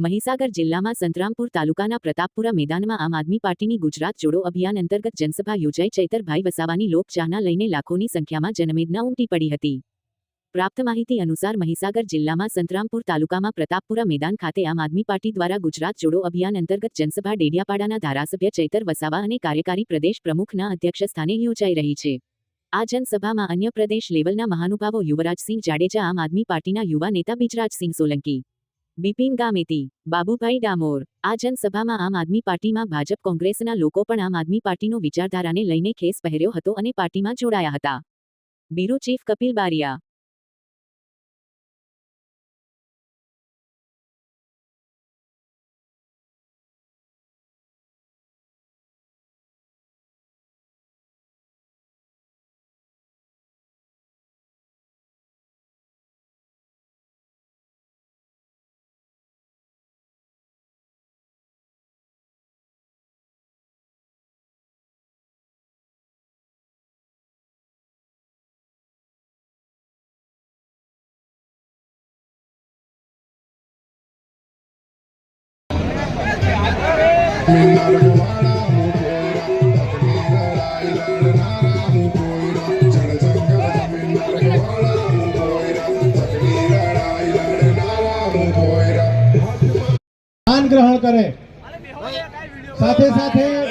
મહીસાગર જિલ્લામાં સંતરામપુર તાલુકાના પ્રતાપપુરા મેદાનમાં આમ આદમી પાર્ટીની ગુજરાત જોડો અભિયાન અંતર્ગત જનસભા યોજાઈ. ચૈતરભાઈ વસાવાની લોકચાહના લઈને લાખોની સંખ્યામાં જનમેદના ઉમટી પડી હતી. પ્રાપ્ત માહિતી અનુસાર મહીસાગર જિલ્લામાં સંતરામપુર તાલુકામાં પ્રતાપપુરા મેદાન ખાતે આમ આદમી પાર્ટી દ્વારા ગુજરાત જોડો અભિયાન અંતર્ગત જનસભા ડેડિયાપાડાના ધારાસભ્ય ચૈતર વસાવા અને કાર્યકારી પ્રદેશ પ્રમુખના અધ્યક્ષ સ્થાને યોજાઈ રહી છે. આ જનસભામાં અન્ય પ્રદેશ લેવલના મહાનુભાવો યુવરાજસિંહ જાડેજા આમ આદમી પાર્ટીના યુવા નેતા બિજરાજસિંહ સોલંકી, બિપિન ગામેતી, બાબુભાઈ ડામોર. આ જનસભામાં આમ આદમી પાર્ટીમાં ભાજપ કોંગ્રેસના લોકો પણ આમ આદમી પાર્ટીનો વિચારધારાને લઈને ખેસ પહેર્યો હતો અને પાર્ટીમાં જોડાયા હતા. બ્યુરો ચીફ કપિલ બારિયા ગ્રહણ કરે. સાથે સાથે